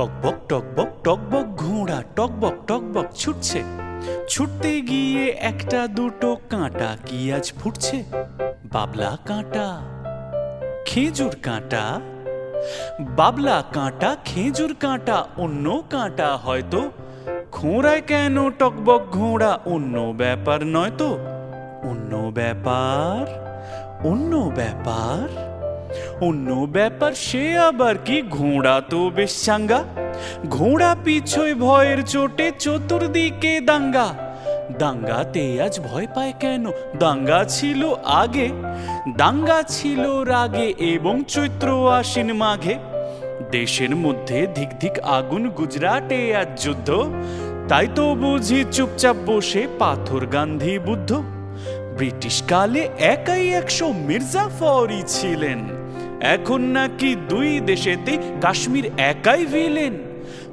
টকবক টকবক টকবক ঘোড়া টকবক টকবক ছুটছে। ছুটতে গিয়ে একটা দুটো কাঁটা কি আজ ফুটছে? বাবলা কাঁটা, খেজুর কাঁটা, বাবলা কাঁটা, খেজুর কাঁটা, অন্য কাঁটা হয়তো। খোঁড়ায় কেন টকবক ঘোড়া অন্য ব্যাপার নয় তো? অন্য ব্যাপার অন্য ব্যাপার। অন্য ব্যাপার সে আবার কি? ঘোড়া তো বেশ চাঙ্গা। ঘোড়া পিছয় ভয়ের চোটে চতুর্দিকে দাঙ্গা। দাঙ্গাতে আজ ভয় পায় কেন? দাঙ্গা ছিল আগে। দাঙ্গা ছিল রাগে এবং চৈত্র আশ্বিন মাঘে। দেশের মধ্যে ধিক ধিক আগুন গুজরাটে আজ যুদ্ধ। তাই তো বুঝি চুপচাপ বসে পাথর গান্ধী বুদ্ধ। ব্রিটিশ কালে একাই একশো মির্জা মির্জাফরই ছিলেন। এখন নাকি দুই দেশেতে কাশ্মীর একাই ভিলেন।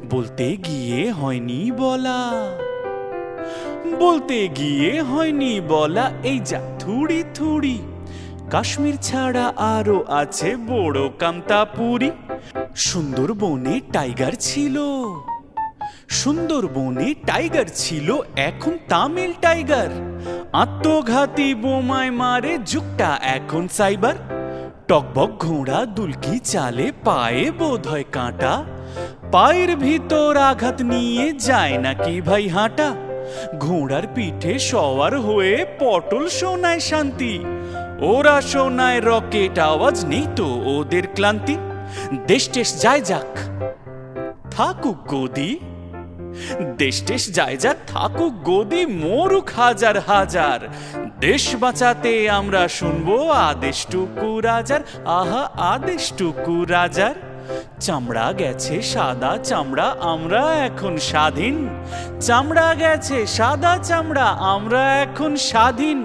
বলতে গিয়ে হয়নি বলা। বলতে গিয়ে হয়নি বলা এই যা থুড়ি থুড়ি। কাশ্মীর ছাড়া আরও আছে বড় কামতাপুরি। সুন্দরবনে টাইগার ছিল। সুন্দরবনে টাইগার ছিল এখন তামিল টাইগার। আত্মঘাতী বোমায় মারে যুগটা এখন সাইবার। টকবক ঘোড়া, দুলকি, চালে, পায়ে বোধ হয় কাঁটা। পায়ের ভিতর আঘাত নিয়ে যায় নাকি ভাই হাঁটা? ঘোড়ার পিঠে সওয়ার হয়ে পটল শোনায় শান্তি। ওরা শোনায় রকেট আওয়াজ নেই তো ওদের ক্লান্তি। দেশ টেস যায় যাক, থাকুক গদি। দেশ টেস যায় যাক, থাকুক গদি, মরুক হাজার হাজার। দেশ বাঁচাতে আমরা শুনব আদেশটুকু রাজার। আহা, আদেশটুকু রাজার। চামড়া গেছে সাদা চামড়া, আমরা এখন স্বাধীন। চামড়া গেছে সাদা চামড়া, আমরা এখন স্বাধীন।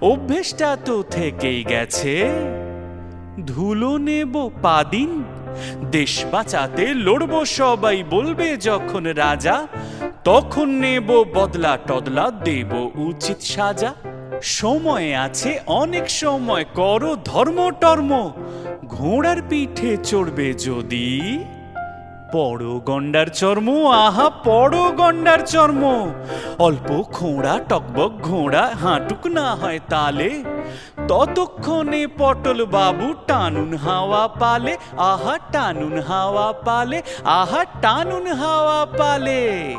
অভ্যেসটা তো থেকেই গেছে। ধুলো নেব পাদিন। দেশ বাঁচাতে লড়ব সবাই, বলবে যখন রাজা। তখন নেব বদলা টদলা দেব উচিত সাজা। সময় আছে, অনেক সময় করো, ধর্ম টর্ম। ঘোড়ার পিঠে চড়বে যদি পড়ো গন্ডার চর্ম, আহা, পড়ো গন্ডার চর্ম। অল্প খোঁড়া টকবক ঘোড়া, হাঁটুক না হয় তালে। ততক্ষণে পটল বাবু টানুন হাওয়া পালে, আহা, টানুন হাওয়া পালে, আহা, টানুন হাওয়া পালে।